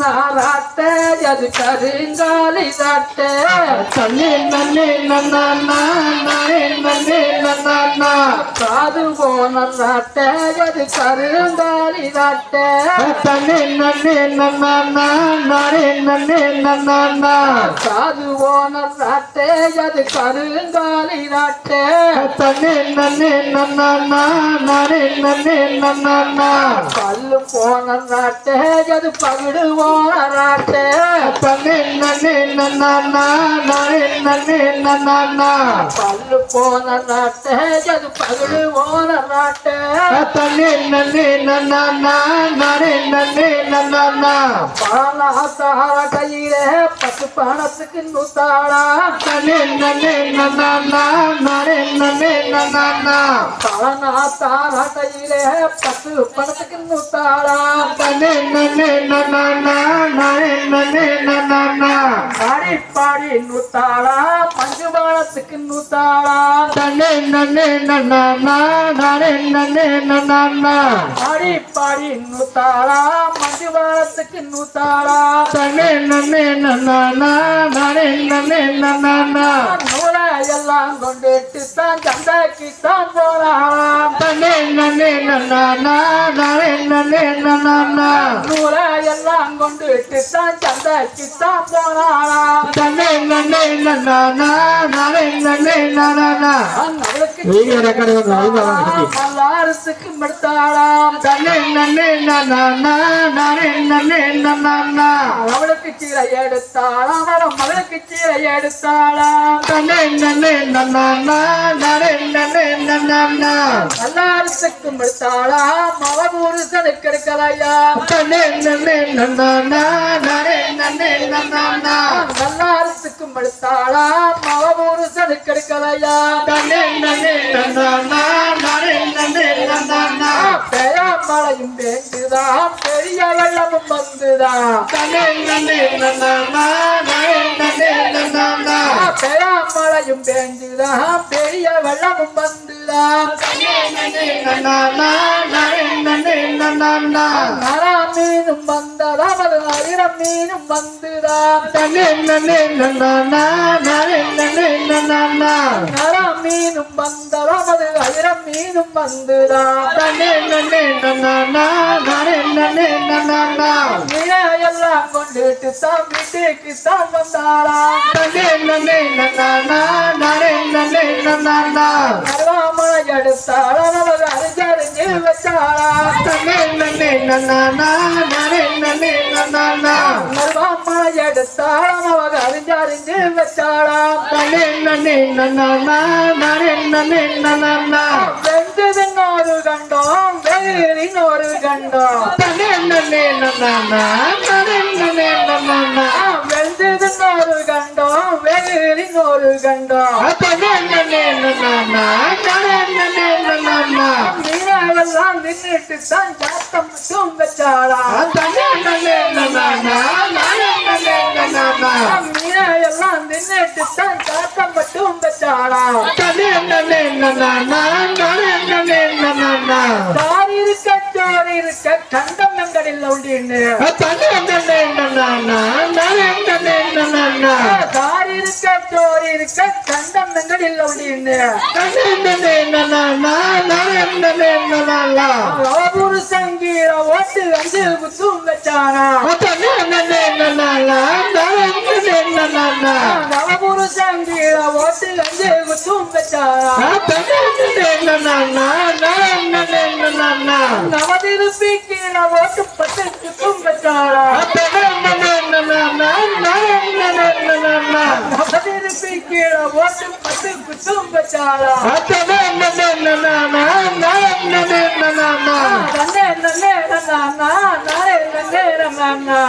நாராட்ட அது கருங்காலி ராட்ட தன்னே நன்னே நன்னா நானே நன்னே நன்னா காது போன ராட்ட அது கருங்காலி ராட்ட தன்னே நன்னே நன்னா நானே நன்னே நன்னா காது போன ராட்ட அது கருங்காலி ராட்ட தன்னே நன்னே நன்னா நானே நன்னே நன்னா பல்லு போன ராட்ட அது பகுடு போன ராட்ட தன்னே நன்னே நன்னா நானே நன்னே நன்னா பல்லு போன ராட்ட அது நானே நன்னே நன்னா பாலாத்தார கையிலே பத்து பணத்துக்கு நூத்தாளா. நன்னே நன்னே நன்னா பழனாத்தார கையிலே பத்து பணத்துக்கு நூத்தாளா பாடி பாடி நூத்தாளா பஞ்சு பணத்துக்கு நூத்தாளா தன்னே நன்னே நன்னா நானே நன்னே நன்னா பாடி பாடி நூத்தாளா மஞ்சு பணத்துக்கு நூத்தாளா தன்னே நன்னே நன்னா நானே நன்னே நன்னா எல்லாம் கொண்டுட்டு தான் சந்தைக்கு தான் நன்னா நூலை எல்லாம் கொண்டுட்டு தான் சந்தைக்கு தான் போறாளாம் நன்னா நானே நன்னே நன்னா அவளுக்கு வீடியோ ரெக்கார்டு வந்து ஐந்து நானே நன்னே நன்னா அவளுக்கு சீரை எடுத்தாளா அவன் மகளுக்கு சீரை எடுத்தாளா தன்னை நன்னே நன்னா நானே நன்னே நன்னா மல்லாரத்துக்கு மடுத்தாளாம் அவ புருஷனுக்கு எடுக்கலையா தன்னே நன்னே நன்னா நானே பெயமழையும் வேண்டுதான் பெரிய வெள்ளமும் வந்துதான் பெயமழையும் வேண்டுதான் பெரிய வெள்ளமும் வந்துதான் தன்னே நன்னே நரா மீனும் வந்ததாம் அது ஆயிரம் மீனும் வந்துதான் நரா மீனும் வந்ததாம் அது ஆயிரம் மீனும் வந்துதான் எல்லாம் கொண்டுட்டு தான் வீட்டுக்கு தான் வந்தாளாம் தன்னே நன்னே நன்னா நானே நன்னே நன்னா அருவாமலை எடுத்தாளாம் அவர் அறிஞ்சறிஞ்சு வச்சாளாம் தன்னே நன்னே நன்னா நானே நன்னே நன்னா அருவாமலை எடுத்தாளாம் அவர் அறிஞ்சறிஞ்சு வச்சாளாம் தன்னே நன்னே நன்னா நானே நன்னே நன்னா வெந்ததின்னொரு கண்டோம் வெயிலினொரு கண்டோம் நானே நன்னே நன்னா வெந்ததின்னொரு கண்டோம் வெயிலினொரு கண்டோம் தன்னே நின்றுட்டு தான் சாத்தம் மட்டும் வச்சாளாம் தன்னே நின்றுட்டு தான் சாத்தம் மட்டும் வச்சாளாம் தாரி இருக்க சோறு இருக்க கண்டம் நானே நன்னே நன்னா தாரி இருக்க சோறு இருக்க கண்டம் எங்கடில் உண்டின்னு தன்னே நன்னே நன்னா நானே நன்னே நன்னா அவபுரு சங்கீர ஓட்டு குத்தும் வச்சானா தன்னே நன்னே நன்னா நானே நன்னே நன்னா அவபுரு சங்கீர ஓட்டு குத்தும் வச்சானா தன்னே நன்னே நன்னா நானே நன்னே நன்னா நவதிருப்பி கீழே ஓட்டு பத்து குத்தும் வச்சானா தன்னே நன்னே நன்னா நானே நன்னே நன்னா நவதிருப்பி கீழே ஓட்டு பத்து குத்தும் வச்சானா தன்னே நன்னே நன்னா நானே நன்னே நன்னா நன்னே நன்னே நன்னா நானே நன்னே நன்னா